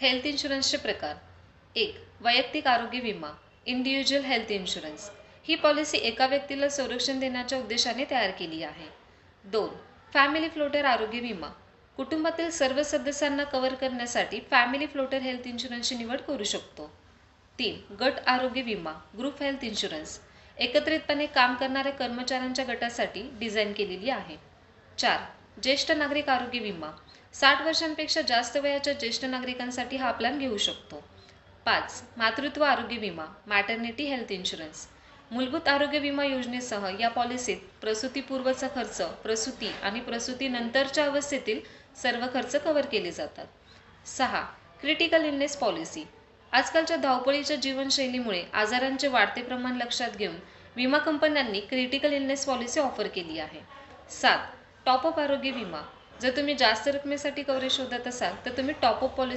Health इन्शुरन्सचे प्रकार. एक वैयक्तिक आरोग्य विमा इंडिव्हिज्युअल हेल्थ इन्शुरन्स ही पॉलिसी एका व्यक्तीला संरक्षण देण्याच्या उद्देशाने तयार केली आहे. दोन फॅमिली फ्लोटर आरोग्य विमा. कुटुंबातील सर्व सदस्यांना कव्हर करण्यासाठी फॅमिली फ्लोटर हेल्थ इन्शुरन्सची निवड करू शकतो. तीन गट आरोग्य विमा ग्रुप हेल्थ इन्शुरन्स एकत्रितपणे काम करणाऱ्या कर्मचाऱ्यांच्या गटासाठी डिझाईन केलेली आहे. चार ज्येष्ठ नागरिक आरोग्य विमा. साठ वर्षांपेक्षा जास्त वयाच्या ज्येष्ठ नागरिकांसाठी हा प्लॅन घेऊ शकतो. पाच मातृत्व आरोग्य विमा मॅटर्निटी हेल्थ इन्शुरन्स मूलभूत आरोग्य विमा योजनेसह या पॉलिसीत प्रसूतीपूर्वचा खर्च प्रसूती आणि प्रसूतीनंतरच्या अवस्थेतील सर्व खर्च कव्हर केले जातात. सहा क्रिटिकल इलनेस पॉलिसी आजकालच्या धावपळीच्या जीवनशैलीमुळे आजारांचे वाढते प्रमाण लक्षात घेऊन विमा कंपन्यांनी क्रिटिकल इलनेस पॉलिसी ऑफर केली आहे. सात टॉपअप आरोग्य विमा. जर तुम्ही जास्त रकमेसाठी कव्हरेज शोधत असाल तर तुम्ही टॉपअप पॉलिसी